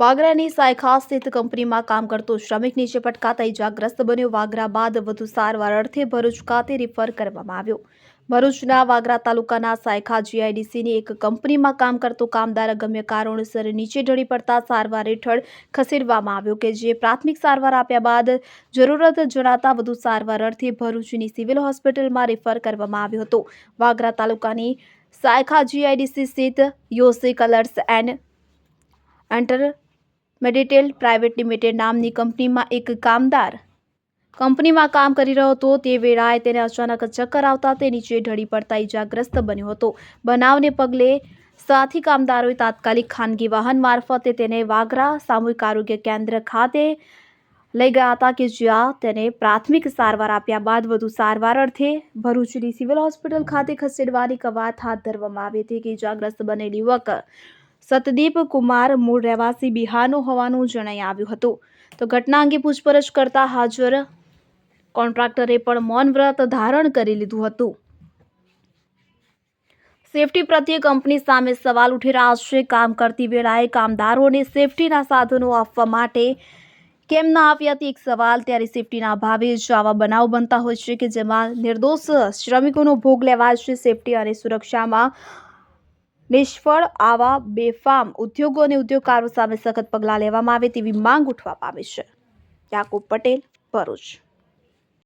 વાગરાની સાયખા સ્થિત કંપનીમાં કામ કરતો શ્રમિક નીચે પટકાતા ઇજાગ્રસ્ત બન્યો. વાગરા બાદ વધુ સારવાર અર્થે ભરૂચ ખાતે રિફર કરવામાં આવ્યો. ભરૂચના વાગરા તાલુકાના સાયખા જીઆઈડીસીની એક કંપનીમાં કામ કરતો કામદાર અગમ્ય કારણોસર નીચે ઢળી પડતા સારવાર હેઠળ ખસેડવામાં આવ્યો કે જે પ્રાથમિક સારવાર આપ્યા બાદ જરૂરત જણાતા વધુ સારવાર અર્થે ભરૂચની સિવિલ હોસ્પિટલમાં રિફર કરવામાં આવ્યો હતો. વાગરા તાલુકાની સાયખા જીઆઈડીસી સ્થિત યોસી colours and intermediates private limited નામની કંપનીમાં એક કામદાર. કંપનીમાં કામ કરી રહ્યો હતો, તે વેળાએ તેને અચાનક ચક્કર આવતા તે નીચે ઢળી પડતા ઇજાગ્રસ્ત બન્યો હતો. બનાવને પગલે સાથી કામદારોએ તાત્કાલિક ખાનગી વાહન મારફતે તેને વાગરા સામૂહિક આરોગ્ય કેન્દ્ર ખાતે લઈ ગયા હતા કે જ્યાં તેને પ્રાથમિક સારવાર આપ્યા બાદ વધુ સારવાર અર્થે ભરૂચની સિવિલ હોસ્પિટલ ખાતે ખસેડવાની કવાયત હાથ ધરવામાં આવી હતી કે ઇજાગ્રસ્ત બનેલ યુવક સતદીપ કુમાર મૂળ રહેવાસી બિહારનો હોવાનું જણાઈ આવ્યું હતું. તો ઘટના અંગે પૂછપરછ કરતા હાજર કોન્ટ્રાક્ટરે પણ મૌન વ્રત ધારણ કરી લીધું હતું. સેફટી પ્રત્યે કંપની સામે સવાલ ઉઠી રહ્યા છે. કામ કરતી વેળાએ કામદારોને સેફટીના સાધનો આપવા માટે કેમ ના આવ્યા એક સવાલ. ત્યારે સેફટીના અભાવે જ આવા બનાવ બનતા હોય છે કે જેમાં નિર્દોષ શ્રમિકોનો ભોગ લેવાય છે. સેફટી અને સુરક્ષામાં નિષ્ફળ આવા બેફામ ઉદ્યોગો અને ઉદ્યોગકારો સામે સખત પગલાં લેવામાં આવે તેવી માંગ ઉઠવા પામી છે. યાકુબ પટેલ ભરૂચ.